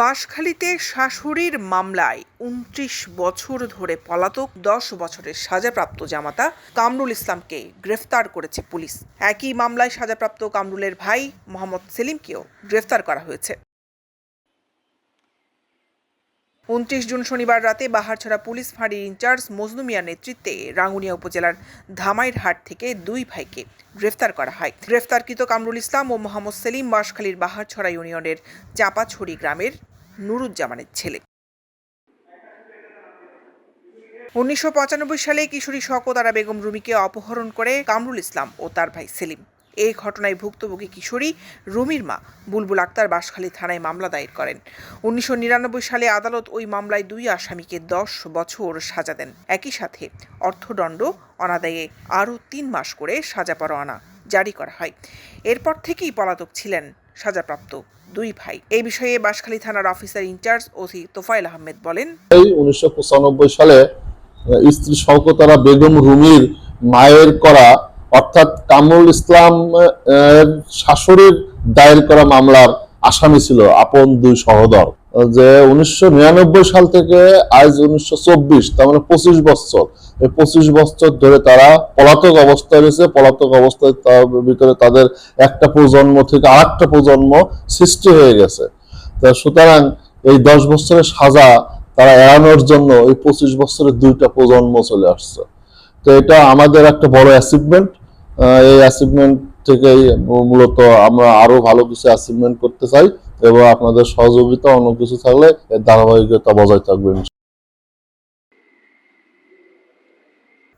বাঁশখালীতে শাশুড়ির মামলায় উনত্রিশ বছর ধরে পলাতক, দশ বছরের সাজাপ্রাপ্ত জামাতা কামরুল ইসলামকে গ্রেফতার করেছে পুলিশ। একই মামলায় সাজাপ্রাপ্ত কামরুলের ভাই মোহাম্মদ সেলিমকেও গ্রেফতার করা হয়েছে। উনত্রিশ জুন শনিবার রাতে বাহারছড়া পুলিশ ফাঁড়ির ইনচার্জ মজনু মিয়ার নেতৃত্বে রাঙ্গুনিয়া উপজেলার ধামাইরহাট থেকে দুই ভাইকে গ্রেফতার করা হয়। গ্রেফতারকৃত কামরুল ইসলাম ও মোহাম্মদ সেলিম বাঁশখালীর বাহারছড়া ইউনিয়নের চাপাছড়ি গ্রামের নুরুজ্জামানের ছেলে। উনিশশো পঁচানব্বই সালে কিশোরী শকতারা বেগম রুমিকে অপহরণ করে কামরুল ইসলাম ও তার ভাই সেলিম। এই ঘটনায় ভুক্তভোগী কিশোরী রুমির মা বুলবুল আক্তার বাঁশখালী থানায় মামলা দায়ের করেন। উনিশশো নিরানব্বই সালে আদালত ওই মামলায় দুই আসামিকে দশ বছর সাজা দেন। একই সাথে অর্থদণ্ড, অনাদায়ে আরও তিন মাস করে সাজা পরোয়ানা জারি করা হয়। এরপর থেকেই পলাতক ছিলেন সাজাপ্রাপ্ত দুই ভাই। এই বিষয়ে বাঁশখালী থানার officer incharge OC Tofayel Ahmed বলেন, এই উনিশশো পঁচানব্বই সালে স্ত্রী শওকতারা বেগম রুমির মায়ের করা অর্থাৎ কামরুল ইসলাম শাশুড়ির দায়ের করা মামলার আসামি ছিল আপন দুই সহোদর। যে উনিশশো নিরানব্বই সাল থেকে আজ উনিশশো চব্বিশ, তার মানে পঁচিশ বছর। এই পঁচিশ বছর ধরে তারা পলাতক অবস্থায় রয়েছে। পলাতক অবস্থায় তার ভিতরে তাদের একটা প্রজন্ম থেকে আর একটা প্রজন্ম সৃষ্টি হয়ে গেছে। তা সুতরাং এই দশ বছরের সাজা তারা এড়ানোর জন্য এই পঁচিশ বছরের দুইটা প্রজন্ম চলে আসছে। তো এটা আমাদের একটা বড় অ্যাচিভমেন্ট এই অ্যাচিভমেন্ট থেকেই মূলত আমরা আরও ভালো কিছু অ্যাচিভমেন্ট করতে চাই এবং আপনাদের সহযোগিতা অন্য কিছু থাকলে এর ধারাবাহিকতা বজায় থাকবে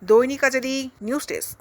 দৈনিক আজাদি নিউজ ডেস্ক।